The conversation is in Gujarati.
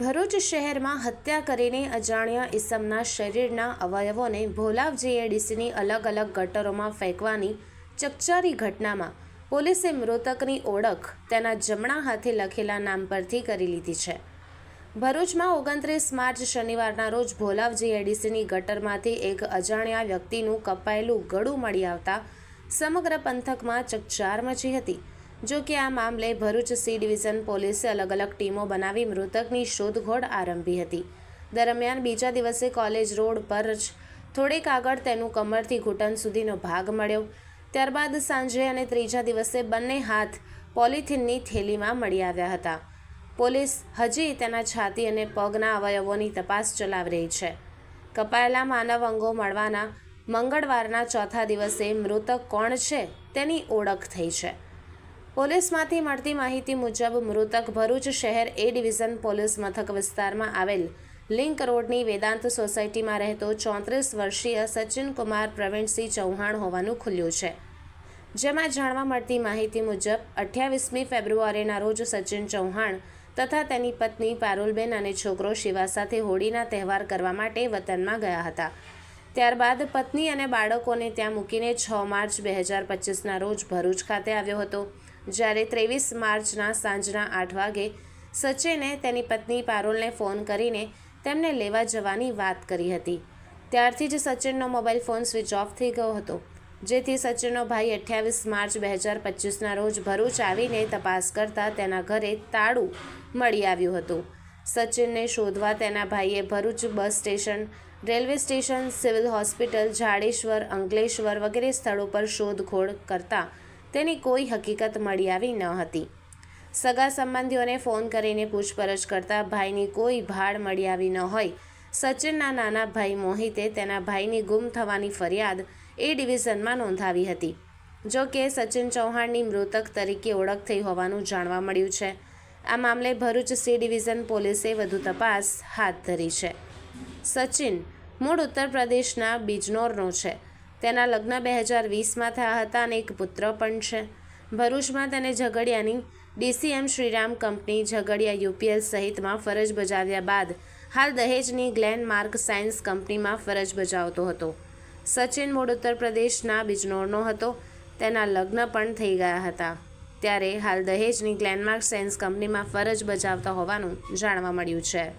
ભરૂચ શહેરમાં હત્યા કરીને અજાણ્યા ઈસમના શરીરના અવયવોને ભોલાવ જીએડીસીની અલગ અલગ ગટરોમાં ફેંકવાની ચકચારી ઘટનામાં પોલીસે મૃતકની ઓળખ તેના જમણા હાથે લખેલા નામ પરથી કરી લીધી છે. ભરૂચમાં ઓગણત્રીસ માર્ચ શનિવારના રોજ ભોલાવ જીએડીસીની ગટરમાંથી એક અજાણ્યા વ્યક્તિનું કપાયેલું ગળું મળી આવતા સમગ્ર પંથકમાં ચકચાર મચી હતી. જો કે આ મામલે ભરૂચ સી ડિવિઝન પોલીસે અલગ અલગ ટીમો બનાવી મૃતકની શોધખોળ આરંભી હતી. દરમિયાન બીજા દિવસે કોલેજ રોડ પર જ થોડેક આગળ તેનું કમરથી ઘૂંટણ સુધીનો ભાગ મળ્યો. ત્યારબાદ સાંજે અને ત્રીજા દિવસે બંને હાથ પોલિથીનની થેલીમાં મળી આવ્યા હતા. પોલીસ હજી તેના છાતી અને પગના અવયવોની તપાસ ચલાવી રહી છે. કપાયેલા માનવ અંગો મળવાના મંગળવારના ચોથા દિવસે મૃતક કોણ છે તેની ઓળખ થઈ છે. પોલીસમાંથી મળતી માહિતી મુજબ મૃતક ભરૂચ શહેર એ ડિવિઝન પોલીસ મથક વિસ્તારમાં આવેલ લિંક રોડની વેદાંત સોસાયટીમાં રહેતો ચોત્રીસ વર્ષીય સચિન કુમાર પ્રવીણસિંહ ચૌહાણ હોવાનું ખુલ્યું છે. જેમાં જાણવા મળતી માહિતી મુજબ અઠ્યાવીસમી ફેબ્રુઆરીના રોજ સચિન ચૌહાણ તથા તેની પત્ની પારુલબેન અને છોકરો શિવા સાથે હોળીના તહેવાર કરવા માટે વતનમાં ગયા હતા. ત્યારબાદ પત્ની અને બાળકોને ત્યાં મૂકીને છ માર્ચ બે હજાર પચીસના રોજ ભરૂચ ખાતે આવ્યો હતો. જ્યારે ત્રેવીસ માર્ચના સાંજના આઠ વાગે સચિને તેની પત્ની પારુલને ફોન કરીને તેમને લેવા જવાની વાત કરી હતી. ત્યારથી જ સચિનનો મોબાઈલ ફોન સ્વિચ ઓફ થઈ ગયો હતો. જેથી સચિનનો ભાઈ અઠ્યાવીસ માર્ચ બે હજાર પચીસના રોજ ભરૂચ આવીને તપાસ કરતા તેના ઘરે તાળું મળી આવ્યું હતું. સચિનને શોધવા તેના ભાઈએ Bharuch bus station, railway station, civil hospital Jhadeshwar Ankleshwar વગેરે સ્થળો પર શોધખોળ કરતા તેની કોઈ હકીકત મળી આવી ન હતી. સગા સંબંધીઓને ફોન કરીને પૂછપરછ કરતા ભાઈની કોઈ ભાડ મળી આવી ન હોય. સચિનના નાના ભાઈ મોહિતે તેના ભાઈની ગુમ થવાની ફરિયાદ એ ડિવિઝનમાં નોંધાવી હતી. જો કે સચિન ચૌહાણની મૃતક તરીકે ઓળખ થઈ હોવાનું જાણવા મળ્યું છે. આ મામલે ભરૂચ સી ડિવિઝન પોલીસે વધુ તપાસ હાથ ધરી છે. સચિન મૂળ ઉત્તર પ્રદેશના બિજનોરનો છે. તેના લગ્ન બે હજાર વીસમાં થયા હતા અને એક પુત્ર પણ છે. ભરૂચમાં તેને ઝઘડિયાની DCM Shriram company Jhagadia UPL સહિતમાં ફરજ બજાવ્યા બાદ હાલ દહેજની ગ્લેન માર્ક સાયન્સ કંપનીમાં ફરજ બજાવતો હતો. સચિન મૂળ ઉત્તર પ્રદેશના બિજનોરનો હતો. તેના લગ્ન પણ થઈ ગયા હતા. ત્યારે હાલ દહેજની ગ્લેનમાર્ક સાયન્સ કંપનીમાં ફરજ બજાવતા હોવાનું જાણવા મળ્યું છે.